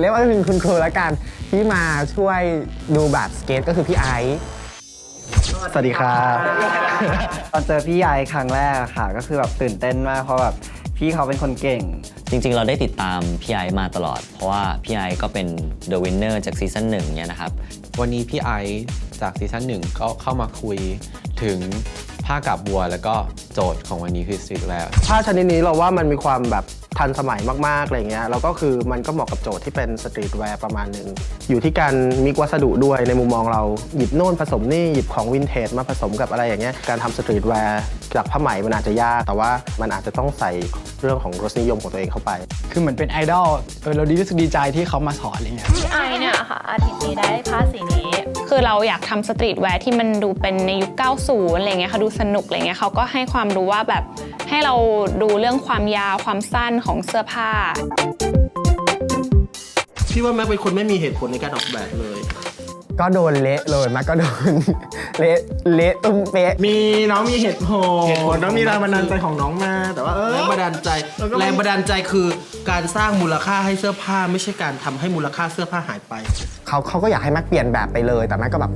เรียกว่าเป็นคุณครูแล้วกันที่มาช่วยดูแบบสเก็ตก็คือพี่ไอซ์สวัสดีครับตอนเจอพี่ไอครั้งแรกอะค่ะ ก็คือแบบตื่นเต้นมากเพราะแบบพี่เขาเป็นคนเก่ง จริง ๆ เราได้ติดตามพี่ไอซ์มาตลอด เพราะว่าพี่ไอซ์ก็เป็น The Winner จากซีซั่นหนึ่งเนี่ยนะครับ วันนี้พี่ไอซ์จากซีซั่นหนึ่งก็เข้ามาคุยถึงผ้ากับบัวแล้วก็โจทย์ของวันนี้คือ streetwear ผ้าชนิดนี้เราว่ามันมีความแบบ ทันสมัยมากๆอะไรเงี้ยแล้วก็คือมันก็เหมาะกับโจทย์ที่เป็นสตรีทแวร์ประมาณหนึ่งอยู่ที่การมีวัสดุด้วยในมุมมองเราหยิบโน่นผสมนี่หยิบของวินเทจมาผสมกับอะไรอย่างเงี้ยการทำสตรีทแวร์จากผ้าไหมมันอาจจะยาก แต่ว่ามันอาจจะต้องใส่เรื่องของรสนิยมของตัวเองเข้าไป คือเหมือนเป็นไอดอลเออเราดีรู้สึกดีใจที่เขามาสอนอะไรเงี้ยพี่ไอเนี่ยค่ะอาทิตย์นี้ได้ผ้าสีนี้ คือเราอยากทำสตรีทแวร์ที่มันดูเป็นในยุค 90อะไรเงี้ยค่ะดูสนุกอะไรเงี้ยเขาก็ให้ความรู้ว่าแบบ ให้เราดูเรื่องความยาวความสั้นของเสื้อผ้า พี่ว่าแม็กเป็นคนไม่มีเหตุผลในการออกแบบเลย ก็โดนเละเลยมาก็โดน เละเละตุ้มเป๊ะ มีน้องมีเหตุผลเหตุผลน้องมีแรงบันดาลใจของน้องมา แต่ว่าแรงบันดาลใจ แรงบันดาลใจคือการสร้างมูลค่าให้เสื้อผ้า ไม่ใช่การทำให้มูลค่าเสื้อผ้าหายไป เขาเขาก็อยากให้แม็กเปลี่ยนแบบไปเลย แต่แม็กก็แบบ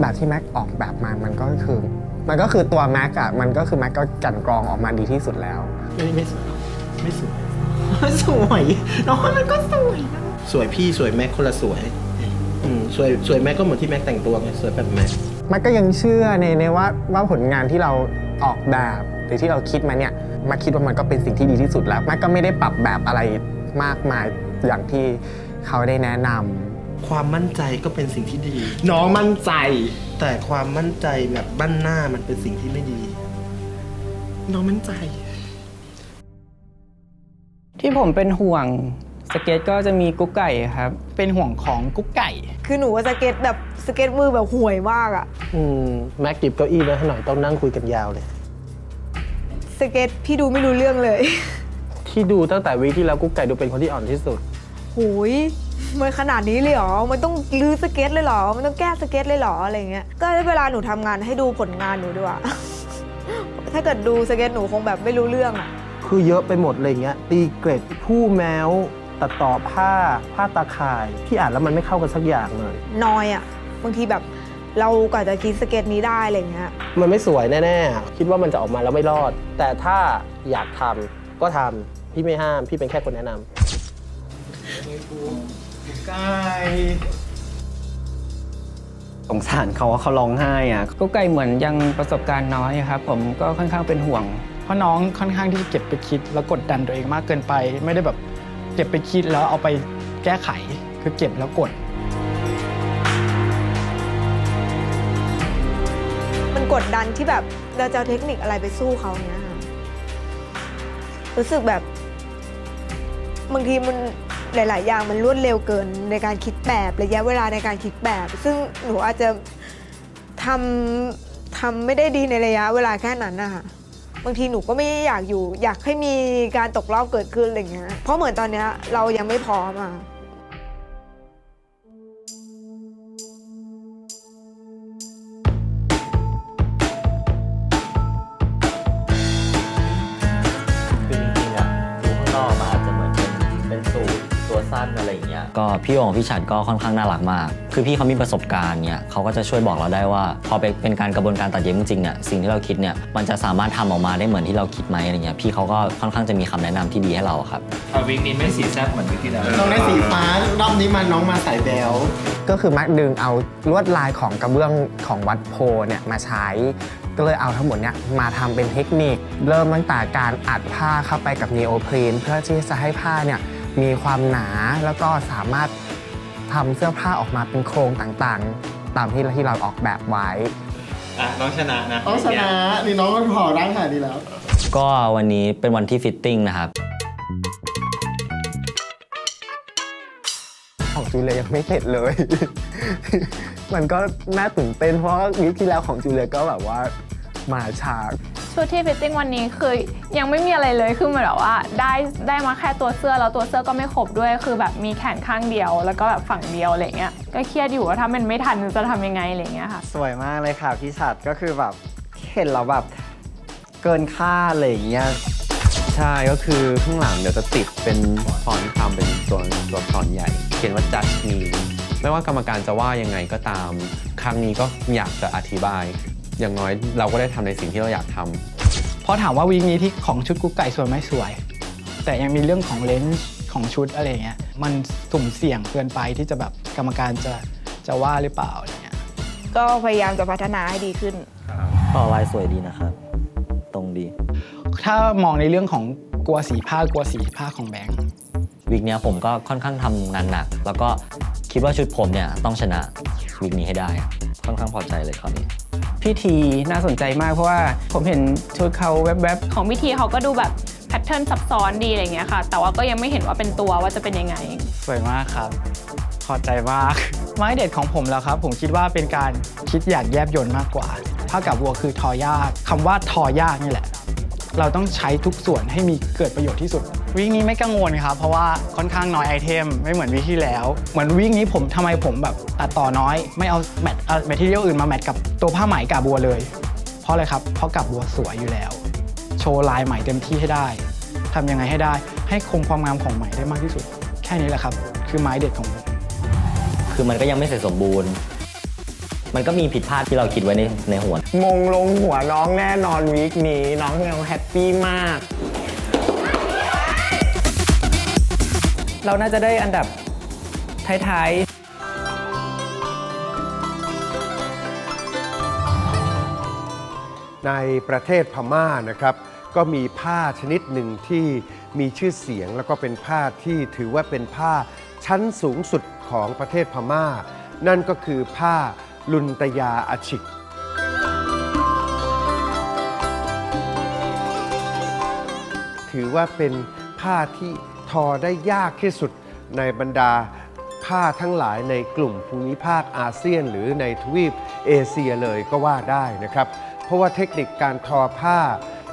แบบที่แม็กออกแบบมามันก็คือ มันก็คือตัวแม็กอะมันก็คือแม็กก็กลันกรองออกมาดีที่สุดแล้ว ไม่ไม่สวยไม่สวย สวยน้องมันก็สวยนะสวยพี่สวยแม็กคนละสวยอืมสวยสวยแม็กก็เหมือนที่แม็กแต่งตัวไงสวยแบบแม็กแม็กก็ยังเชื่อในในว่าว่าผลงานที่เราออกแบบหรือที่เราคิดมาเนี่ยแม็กคิดว่ามันก็เป็นสิ่งที่ดีที่สุดแล้วแม็กก็ไม่ได้ปรับแบบอะไรมากมายอย่างที่เขาได้แนะนำ ความมั่นใจก็เป็นสิ่งที่ดี น้องมั่นใจ แต่ความมั่นใจแบบบ้านหน้ามันเป็นสิ่งที่ไม่ดี น้องมั่นใจ ที่ผมเป็นห่วงสเก็ตก็จะมีกุ๊กไก่ครับ เป็นห่วงของกุ๊กไก่ คือหนูว่าสเก็ตแบบสเก็ตมือแบบห่วยมากอะอืมแม็กกิบเก้าอี้ไว้ให้หน่อยต้องนั่งคุยกันยาวเลย สเก็ตพี่ดูไม่รู้เรื่องเลย ที่ดูตั้งแต่วีคที่แล้วกุ๊กไก่ดูเป็นคนที่อ่อนที่สุดหูย มันขนาดนี้เลยเหรอ มันต้องรื้อสเก็ตเลยเหรอ มันต้องแก้สเก็ตเลยเหรออะไรเงี้ย ก็เวลาหนูทำงานให้ดูผลงานหนูด้วยอะถ้าเกิดดูสเก็ตหนูคงแบบไม่รู้เรื่องอะคือเยอะไปหมดเลยเงี้ย ตีเกรดผู้แมวตัดต่อผ้าผ้าตาข่ายที่อ่านแล้วมันไม่เข้ากันสักอย่างเลยนอยอะบางทีแบบเรากว่าจะคิดสเก็ตนี้ได้อะไรเงี้ย มันไม่สวยแน่ๆ คิดว่ามันจะออกมาแล้วไม่รอด แต่ถ้าอยากทำก็ทำพี่ไม่ห้าม พี่เป็นแค่คนแนะนำสงสารเขาว่าเขาร้องไห้อะกุ๊กไก่เหมือนยังประสบการณ์น้อยครับผมก็ค่อนข้างเป็นห่วง เพราะน้องค่อนข้างที่จะเก็บไปคิด แล้วกดดันตัวเองมากเกินไป ไม่ได้แบบเก็บไปคิดแล้วเอาไปแก้ไขคือเก็บแล้วกด มันกดดันที่แบบเราจะเอาเทคนิคอะไรไปสู้เขาเนี้ยค่ะรู้สึกแบบบางทีมัน หลาย ๆ อย่างมันรวดเร็วเกินในการคิดแบบระยะเวลาในการคิดแบบ ซึ่งหนูอาจจะทำทำไม่ได้ดีในระยะเวลาแค่นั้นนะคะบางทีหนูก็ไม่อยากอยู่ อยากให้มีการตกรอบเกิดขึ้นอะไรเงี้ยเพราะเหมือนตอนเนี้ยเรายังไม่พร้อมอะ ก็พี่โองพี่ฉันก็ค่อนข้างน่ารักมาก คือพี่เขามีประสบการณ์เนี่ยเขาก็จะช่วยบอกเราได้ว่า พอเป็นเป็นการกระบวนการตัดเย็บจริงๆเนี่ยสิ่งที่เราคิดเนี่ยมันจะสามารถทำออกมาได้เหมือนที่เราคิดไหมอะไรเงี้ยพี่เขาก็ค่อนข้างจะมีคำแนะนำที่ดีให้เราครับวิกนี้ไม่สีแซ่บเหมือนวิกที่แล้วน้องได้สีฟ้ารอบนี้มันน้องมาใส่แบลก็คือแม็กดึงเอาลวดลายของกระเบื้องของวัดโพเนี่ยมาใช้ก็เลยเอาทั้งหมดเนี่ยมาทำเป็นเทคนิค เริ่มตั้งแต่การอัดผ้าเข้าไปกับนีโอพรีนเพื่อที่จะให้ผ้าเนี่ย มีความหนาแล้วก็สามารถทำเสื้อผ้าออกมาเป็นโครงต่างๆ ตามที่ที่เราออกแบบไว้ อะน้องชนะนะน้องชนะนี่น้องก็พอร่างขนาดนี้แล้ว ก็วันนี้เป็นวันที่ฟิตติ้งนะครับ ของจูเลียยังไม่เสร็จเลย มันก็น่าตื่นเต้นเพราะว่าวีคที่แล้วของจูเลียก็แบบว่ามาช้า ชุดที่ฟิตติ้งวันนี้คือยังไม่มีอะไรเลยคือเหมือนแบบว่าได้ได้มาแค่ตัวเสื้อแล้วตัวเสื้อก็ไม่ครบด้วยคือแบบมีแขนข้างเดียว แล้วก็แบบฝั่งเดียวอะไรเงี้ยก็เครียดอยู่ว่าถ้ามันไม่ทันจะทำยังไงอะไรเงี้ยค่ะ สวยมากเลยค่ะพี่ชัดก็คือแบบเห็นเราแบบเกินคาดอะไรอย่างเงี้ยใช่ก็คือข้างหลังเดี๋ยวจะติดเป็นฟอนต์คำเป็นตัวตัวอักษรใหญ่ เขียนว่า judge me ไม่ว่ากรรมการจะว่ายังไงก็ตาม ครั้งนี้ก็อยากจะอธิบาย อย่างน้อยเราก็ได้ทำในสิ่งที่เราอยากทำเพราะถามว่าวีคนี้ที่ของชุดกุ๊กไก่สวยไหมสวย แต่ยังมีเรื่องของเลนส์ของชุดอะไรอย่างเงี้ยมันสุ่มเสี่ยงเกินไปที่จะแบบกรรมการจะจะว่าหรือเปล่าอะไรเงี้ยก็พยายามจะพัฒนาให้ดีขึ้นต่อลายสวยดีนะครับ ตรงดี ถ้ามองในเรื่องของกลัวสีผ้ากลัวสีผ้าของแบงค์วีคเนี้ยผมก็ค่อนข้างทำงานหนัก แล้วก็คิดว่าชุดผมเนี่ยต้องชนะวีคนี้ให้ได้ ค่อนข้างพอใจเลยคราวนี้ พี่ทีน่าสนใจมากเพราะว่าผมเห็นชุดเขาแวบของพิธีเขาก็ดูแบบแพทเทิร์นซับซ้อนดีอะไรเงี้ยค่ะ แต่ว่าก็ยังไม่เห็นว่าเป็นตัวว่าจะเป็นยังไง สวยมากครับ พอใจมาก ไม้เด็ดของผมแล้วครับ ผมคิดว่าเป็นการคิดอย่างแยบยลมากกว่าผ้ากับวัวคือทอยากคำว่าทอยากนี่แหละ เราต้องใช้ทุกส่วนให้มีเกิดประโยชน์ที่สุด วิ่งนี้ไม่กังวลครับ เพราะว่าค่อนข้างน้อยไอเทมไม่เหมือนวิ่งที่แล้ว เหมือนวิ่งนี้ผมทำไมผมแบบตัดต่อน้อย ไม่เอาแมทแมทที่เรียลอื่นมาแมทกับตัวผ้าไหมกาบัวเลย เพราะอะไรครับ เพราะกับบัวสวยอยู่แล้ว โชว์ลายไหมเต็มที่ให้ได้ทำยังไงให้ได้ ให้คงความงามของไหมได้มากที่สุด แค่นี้แหละครับ คือไม้เด็ดของผม คือมันก็ยังไม่เสร็จสมบูรณ์ มันก็มีผิดพลาดที่เราคิดไว้ในในหัว มงลงหัวน้องแน่นอนวีคนี้ น้องยังแฮปปี้มาก เราน่าจะได้อันดับท้ายในประเทศพม่านะครับ ก็มีผ้าชนิดหนึ่งที่มีชื่อเสียงแล้วก็เป็นผ้าที่ถือว่าเป็นผ้าชั้นสูงสุดของประเทศพม่า นั่นก็คือผ้าลุนตยาอาชิกถือว่าเป็นผ้าที่ ทอได้ยากที่สุดในบรรดาผ้าทั้งหลายในกลุ่มภูมิภาคอาเซียน หรือในทวีปเอเชียเลยก็ว่าได้นะครับ เพราะว่าเทคนิคการทอผ้า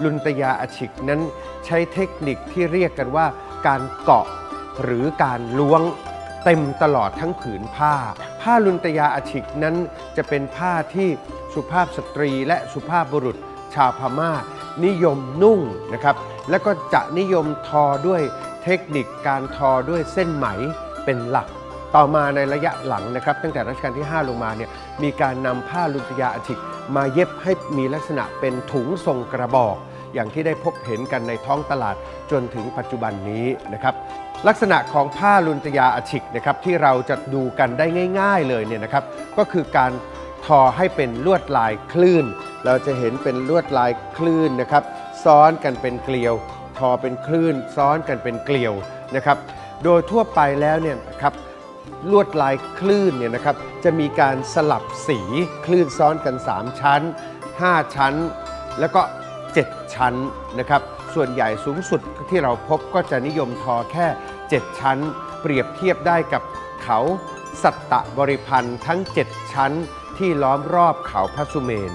ลุนตยาอาชิกนั้นใช้เทคนิคที่เรียกกันว่า การเกาะหรือการล้วงเต็มตลอดทั้งผืนผ้า ผ้าลุนตยาอาชิกนั้นจะเป็นผ้าที่สุภาพสตรีและสุภาพบุรุษชาวพม่า นิยมนุ่งนะครับ แล้วก็จะนิยมทอด้วย เทคนิคการทอด้วยเส้นไหมเป็นหลัก ต่อมาในระยะหลังนะครับ ตั้งแต่รัชกาลที่ 5 ลงมาเนี่ยมีการนำผ้าลุนตยาอาทิกมาเย็บให้มีลักษณะเป็นถุงทรงกระบอก อย่างที่ได้พบเห็นกันในท้องตลาดจนถึงปัจจุบันนี้นะครับลักษณะของผ้าลุนตยาอาชิกนะครับที่เราจะดูกันได้ง่าย ๆเลยเนี่ยนะครับ ก็คือการทอให้เป็นลวดลายคลื่น เราจะเห็นเป็นลวดลายคลื่นนะครับ ซ้อนกันเป็นเกลียว ทอเป็นคลื่นซ้อนกันเป็นเกลียวนะครับ โดยทั่วไปแล้วเนี่ยนะครับลวดลายคลื่นเนี่ยนะครับจะมีการสลับสีคลื่นซ้อนกัน 3 ชั้น 5 ชั้น แล้วก็ 7 ชั้นนะครับ ส่วนใหญ่สูงสุดที่เราพบก็จะนิยมทอแค่ 7 ชั้น เปรียบเทียบได้กับเขาสัตตบริพันธ์ทั้ง 7 ชั้นที่ล้อมรอบเขาพระสุเมน